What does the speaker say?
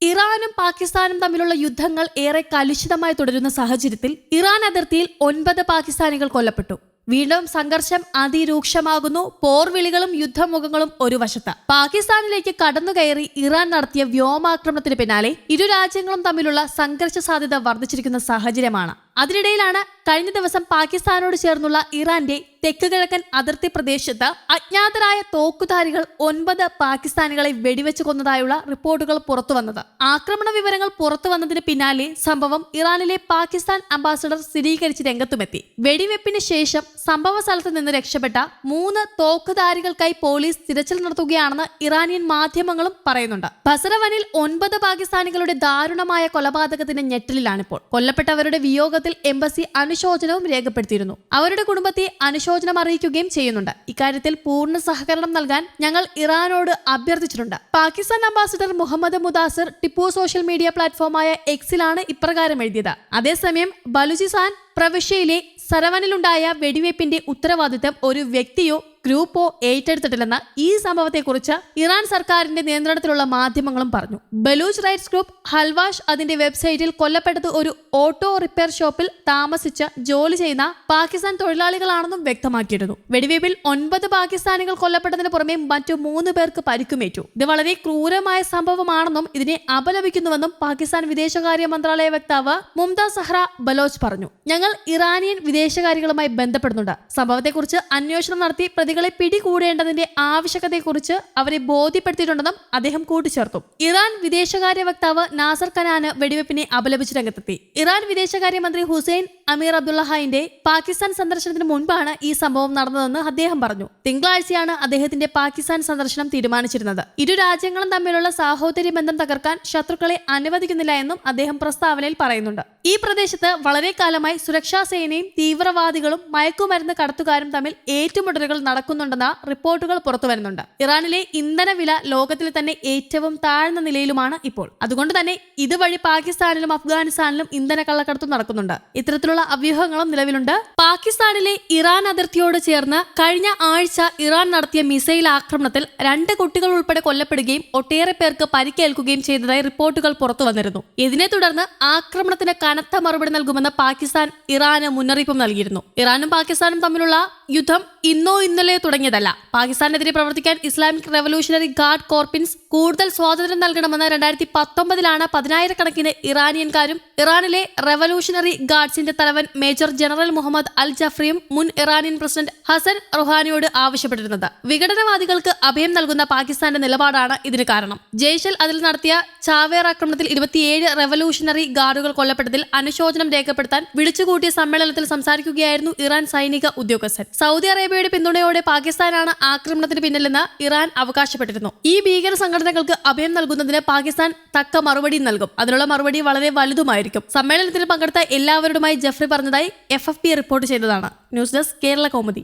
ഇറാനും പാകിസ്ഥാനും തമ്മിലുള്ള യുദ്ധങ്ങൾ ഏറെ കലുഷിതമായി തുടരുന്ന സാഹചര്യത്തിൽ ഇറാൻ അതിർത്തിയിൽ ഒൻപത് പാകിസ്ഥാനികൾ കൊല്ലപ്പെട്ടു. വീണ്ടും സംഘർഷം അതിരൂക്ഷമാകുന്നു. പോർവിളികളും യുദ്ധമുഖങ്ങളും ഒരു വശത്ത്. പാകിസ്ഥാനിലേക്ക് കടന്നുകയറി ഇറാൻ നടത്തിയ വ്യോമാക്രമണത്തിന് പിന്നാലെ ഇരു രാജ്യങ്ങളും തമ്മിലുള്ള സംഘർഷ സാധ്യത വർദ്ധിച്ചിരിക്കുന്ന സാഹചര്യമാണ്. അതിനിടയിലാണ് കഴിഞ്ഞ ദിവസം പാകിസ്ഥാനോട് ചേർന്നുള്ള ഇറാന്റെ തെക്ക് കിഴക്കൻ അതിർത്തി പ്രദേശത്ത് അജ്ഞാതരായ തോക്കുധാരികൾ ഒൻപത് പാകിസ്ഥാനികളെ വെടിവെച്ച് കൊന്നതായുള്ള റിപ്പോർട്ടുകൾ പുറത്തുവന്നത് ആക്രമണ വിവരങ്ങൾ പുറത്തു വന്നതിന് പിന്നാലെ സംഭവം ഇറാനിലെ പാകിസ്ഥാൻ അംബാസഡർ സ്ഥിരീകരിച്ച് രംഗത്തുമെത്തി. വെടിവെപ്പിന് ശേഷം സംഭവ സ്ഥലത്ത് നിന്ന് രക്ഷപ്പെട്ട മൂന്ന് തോക്കുധാരികൾക്കായി പോലീസ് തിരച്ചിൽ നടത്തുകയാണെന്ന് ഇറാനിയൻ മാധ്യമങ്ങളും പറയുന്നുണ്ട്. ബസറവനിൽ ഒൻപത് പാകിസ്ഥാനികളുടെ ദാരുണമായ കൊലപാതകത്തിന്റെ ഞെട്ടലിലാണിപ്പോൾ. കൊല്ലപ്പെട്ടവരുടെ വിയോഗത്തിൽ എംബസി അനുശോചനവും രേഖപ്പെടുത്തിയിരുന്നു. അവരുടെ കുടുംബത്തെ അനുശോചനം അറിയിക്കുകയും ചെയ്യുന്നുണ്ട്. ഇക്കാര്യത്തിൽ പൂർണ സഹകരണം നൽകാൻ ഞങ്ങൾ ഇറാനോട് അഭ്യർത്ഥിച്ചിട്ടുണ്ട്. Pakistan ambassador Muhammad Mudassir Tipu social media പ്ലാറ്റ്ഫോമായ എക്സിലാണ് ഇപ്രകാരം എഴുതിയത്. അതേസമയം ബലുചിസ്ഥാൻ പ്രവിശ്യയിലെ സരവനിലുണ്ടായ വെടിവയ്പ്പിന്റെ ഉത്തരവാദിത്തം ഒരു വ്യക്തിയോ ഗ്രൂപ്പോ ഏറ്റെടുത്തിട്ടില്ലെന്ന് ഈ സംഭവത്തെക്കുറിച്ച് ഇറാൻ സർക്കാരിന്റെ നിയന്ത്രണത്തിലുള്ള മാധ്യമങ്ങളും പറഞ്ഞു. ബലൂച്ച് റൈറ്റ്സ് ഗ്രൂപ്പ് ഹൽവാഷ് അതിന്റെ വെബ്സൈറ്റിൽ കൊല്ലപ്പെട്ടത് ഒരു ഓട്ടോ റിപ്പയർ ഷോപ്പിൽ താമസിച്ച് ജോലി ചെയ്യുന്ന പാകിസ്ഥാൻ തൊഴിലാളികളാണെന്നും വ്യക്തമാക്കിയിരുന്നു. വെടിവയ്പിൽ ഒൻപത് പാകിസ്ഥാനികൾ കൊല്ലപ്പെട്ടതിന് പുറമെ മറ്റു മൂന്ന് പേർക്ക് പരിക്കുമേറ്റു. ഇത് വളരെ ക്രൂരമായ സംഭവമാണെന്നും ഇതിനെ അപലപിക്കുന്നുവെന്നും പാകിസ്ഥാൻ വിദേശകാര്യ മന്ത്രാലയ വക്താവ് മുംതാ സഹ്റ ബലോച്ച് പറഞ്ഞു. ഞങ്ങൾ ഇറാനിയൻ വിദേശകാര്യങ്ങളുമായി ബന്ധപ്പെടുന്നുണ്ട്. സംഭവത്തെക്കുറിച്ച് അന്വേഷണം നടത്തി പ്രതികളെ പിടികൂടേണ്ടതിന്റെ ആവശ്യകതയെക്കുറിച്ച് അവരെ ബോധ്യപ്പെടുത്തിയിട്ടുണ്ടെന്നും അദ്ദേഹം കൂട്ടിച്ചേർത്തു. ഇറാൻ വിദേശകാര്യ വക്താവ് നാസർ കനാന് വെടിവെപ്പിനെ അപലപിച്ച് രംഗത്തെത്തി. ഇറാൻ വിദേശകാര്യമന്ത്രി ഹുസൈൻ അമീർ അബ്ദുള്ളഹായിന്റെ പാകിസ്ഥാൻ സന്ദർശനത്തിന് മുൻപാണ് ഈ സംഭവം നടന്നതെന്ന് അദ്ദേഹം പറഞ്ഞു. തിങ്കളാഴ്ചയാണ് അദ്ദേഹത്തിന്റെ പാകിസ്ഥാൻ സന്ദർശനം തീരുമാനിച്ചിരുന്നത്. ഇരു രാജ്യങ്ങളും തമ്മിലുള്ള സാഹോദര്യ ബന്ധം തകർക്കാൻ ശത്രുക്കളെ അനുവദിക്കുന്നില്ല എന്നും അദ്ദേഹം പ്രസ്താവനയിൽ പറയുന്നുണ്ട്. ഈ പ്രദേശത്ത് വളരെ കാലമായി സുരക്ഷാ സേനയും തീവ്രവാദികളും മയക്കുമരുന്ന് കടത്തുകാരും തമ്മിൽ ഏറ്റുമുട്ടലുകൾ നടക്കുന്നുണ്ടെന്ന റിപ്പോർട്ടുകൾ പുറത്തുവരുന്നുണ്ട് ഇറാനിലെ ഇന്ധന വില ലോകത്തിൽ തന്നെ ഏറ്റവും താഴ്ന്ന നിലയിലുമാണ് ഇപ്പോൾ. അതുകൊണ്ട് തന്നെ ഇതുവഴി പാകിസ്ഥാനിലും അഫ്ഗാനിസ്ഥാനിലും ഇന്ധന കള്ളക്കടത്തും നടക്കുന്നുണ്ട്. ഇത്തരത്തിലുള്ള അവ്യൂഹങ്ങളും നിലവിലുണ്ട്. പാകിസ്ഥാനിലെ ഇറാൻ അതിർത്തിയോട് ചേർന്ന് കഴിഞ്ഞ ആഴ്ച ഇറാൻ നടത്തിയ മിസൈൽ ആക്രമണത്തിൽ രണ്ട് കുട്ടികൾ ഉൾപ്പെടെ കൊല്ലപ്പെടുകയും ഒട്ടേറെ പേർക്ക് പരിക്കേൽക്കുകയും ചെയ്തതായി റിപ്പോർട്ടുകൾ പുറത്തു വന്നിരുന്നു ഇതിനെ തുടർന്ന് ആക്രമണത്തിന് കനത്ത മറുപടി നൽകുമെന്ന് പാകിസ്ഥാൻ ഇറാന് മുന്നറിയിപ്പും നൽകിയിരുന്നു. ഇറാനും പാകിസ്ഥാനും തമ്മിലുള്ള യുദ്ധം ഇന്നോ ഇന്നലെ തുടങ്ങിയതല്ല. പാകിസ്ഥാനെതിരെ പ്രവർത്തിക്കാൻ ഇസ്ലാമിക് റവല്യൂഷണറി ഗാർഡ് കോർപ്പിൻസ് കൂടുതൽ സ്വാതന്ത്ര്യം നൽകണമെന്ന് രണ്ടായിരത്തി പത്തൊമ്പതിലാണ് പതിനായിരക്കണക്കിന് ഇറാനിയൻകാരും ഇറാനിലെ റവല്യൂഷണറി ഗാർഡ്സിന്റെ തലവൻ മേജർ ജനറൽ മുഹമ്മദ് അൽ ജഫ്രിയും മുൻ ഇറാനിയൻ പ്രസിഡന്റ് ഹസൻ റുഹാനിയോട് ആവശ്യപ്പെട്ടിരുന്നത്. വിഘടനവാദികൾക്ക് അഭയം നൽകുന്ന പാകിസ്ഥാന്റെ നിലപാടാണ് ഇതിന് കാരണം. ജയ്ഷൽ അതിൽ നടത്തിയ ചാവേർ ആക്രമണത്തിൽ ഇരുപത്തിയേഴ് റെവല്യൂഷണറി ഗാർഡുകൾ കൊല്ലപ്പെട്ടതിൽ അനുശോചനം രേഖപ്പെടുത്താൻ വിളിച്ചുകൂട്ടിയ സമ്മേളനത്തിൽ സംസാരിക്കുകയായിരുന്നു ഇറാൻ സൈനിക ഉദ്യോഗസ്ഥൻ. സൗദി അറേബ്യയുടെ പിന്തുണയോടെ പാകിസ്ഥാനാണ് ആക്രമണത്തിന് പിന്നിലെന്ന് ഇറാൻ അവകാശപ്പെട്ടിരുന്നു. ഈ ഭീകര സംഘടനകൾക്ക് അഭയം നൽകുന്നതിന് പാകിസ്ഥാൻ തക്ക മറുപടി നൽകും. അതിനുള്ള മറുപടി വളരെ വലുതുമായിരിക്കും. സമ്മേളനത്തിൽ പങ്കെടുത്ത എല്ലാവരോടുമായി ജഫ്രി പറഞ്ഞതായി എഫ് റിപ്പോർട്ട് ചെയ്തതാണ്. News desk Kerala Kaumudi.